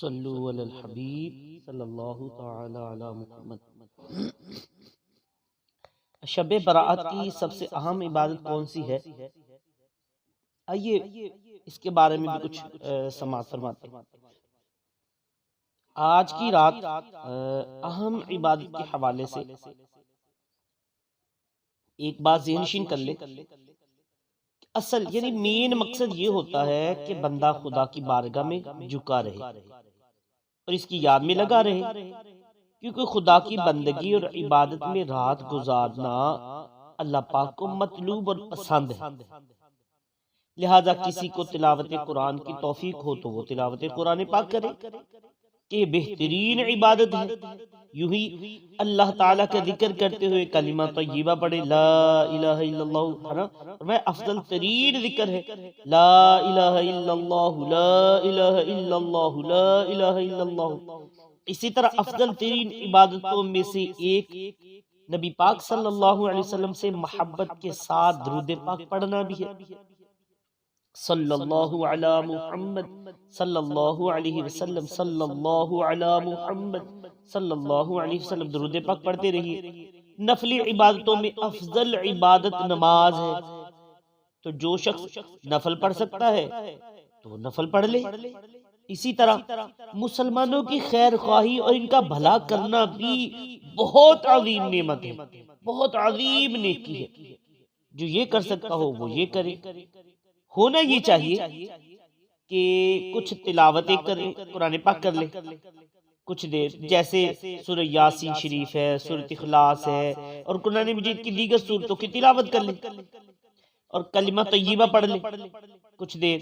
صلو علی الحبیب صلی اللہ تعالی علی محمد۔ شب برات کی سب سے اہم عبادت کون سی ہے؟ آئیے اس کے بارے میں بھی کچھ سماعت فرماتے ہیں۔ آج کی رات اہم عبادت کے حوالے سے ایک بات ذہنشین کر لے۔ اصل یعنی مین مقصد یہ ہوتا ہے کہ بندہ خدا کی بارگاہ میں جھکا رہے اور اس کی یاد میں لگا رہے کیونکہ خدا کی بندگی اور عبادت میں رات گزارنا اللہ پاک کو مطلوب اور پسند ہے۔ لہذا کسی کو تلاوت قرآن کی توفیق ہو تو وہ تلاوت قرآن پاک کرے۔ کہ بہترین عبادت ہے۔ یوں ہی اللہ تعالیٰ کا ذکر کرتے ہوئے کلمہ طیبہ پڑھے لا الہ الا اللہ میں افضل ترین ذکر ہے۔ لا الہ الا اللہ، لا الہ الا اللہ، لا الہ الا اللہ۔ اسی طرح افضل ترین عبادتوں میں سے ایک نبی پاک صلی اللہ علیہ وسلم سے محبت کے ساتھ درود پاک پڑھنا بھی ہے۔ صلی اللہ علی محمد صلی اللہ علیہ وسلم صلی اللہ علی محمد صلی اللہ علیہ وسلم. درود پاک پڑھتے رہیے۔ نفلی عبادتوں میں افضل عبادت نماز ہے۔ تو جو شخص نفل پڑھ سکتا ہے، تو نفل پڑھ لے۔ اسی طرح مسلمانوں کی خیر خواہی اور ان کا بھلا کرنا بھی بہت عظیم نعمت ہے۔ بہت عظیم نیکی ہے۔ جو یہ کر سکتا ہو، وہ یہ کرے۔ ہونا یہ چاہیے کہ کچھ تلاوتیں کریں قرآن پاک کر لیں۔ کچھ دیر جیسے سورہ یاسین شریف ہے سورہ اخلاص ہے اور قرآن مجید کی دیگر صورتوں کی تلاوت کر لیں اور کلمہ طیبہ پڑھ لیں۔ کچھ دیر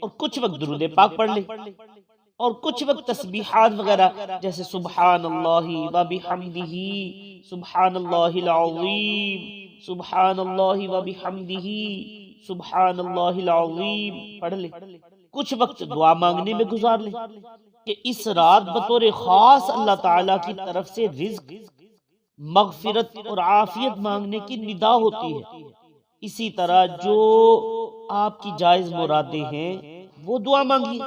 اور کچھ وقت درود پاک پڑھ لیں۔ اور کچھ وقت تسبیحات وغیرہ جیسے سبحان اللہ و بحمدہ سبحان اللہ العظیم سبحان اللہ و بحمدہ سبحان اللہ العظیم پڑھ لے۔ کچھ وقت دعا مانگنے میں گزار لے کہ اس رات بطور خاص اللہ تعالی کی طرف سے رزق مغفرت اور عافیت مانگنے کی ندا ہوتی ہے۔ اسی طرح جو آپ کی جائز مرادیں ہیں وہ دعا مانگی۔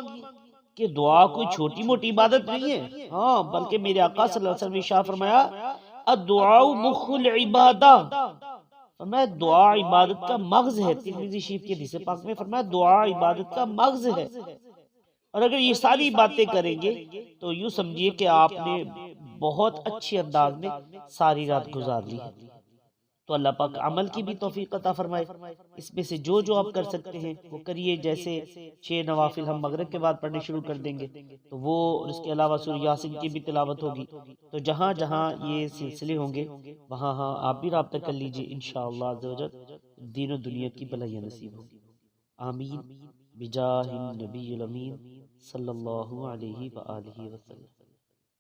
کہ دعا کوئی چھوٹی موٹی عبادت نہیں ہے۔ ہاں بلکہ میرے آقا صلی اللہ علیہ وسلم نے شاہ فرمایا الدعاء مخ العبادہ فرمایا دعا عبادت کا مغز ہے ترمیزی شریف کے حدیث پاک میں فرمایا دعا عبادت کا مغز ہے۔ اور اگر یہ ساری باتیں کریں گے تو یوں سمجھیے کہ آپ نے بہت اچھی انداز میں ساری رات گزار لی ہے۔ تو اللہ پاک عمل کی بھی توفیق عطا فرمائے۔ اس میں سے جو جو آپ کر سکتے ہیں، وہ کریے۔ جیسے چھ نوافل ہم مغرب کے بعد پڑھنے شروع کر دیں گے، تو وہ اس کے علاوہ سورہ یاسین کی بھی تلاوت ہوگی۔ تو جہاں جہاں یہ سلسلے ہوں گے، وہاں ہاں آپ بھی رابطہ کر لیجیے، انشاءاللہ عزوجل دین و دنیا کی بلائیاں نصیب ہوگی آمین۔ بجاہ النبی الامین صلی اللہ علیہ وآلہ وسلم۔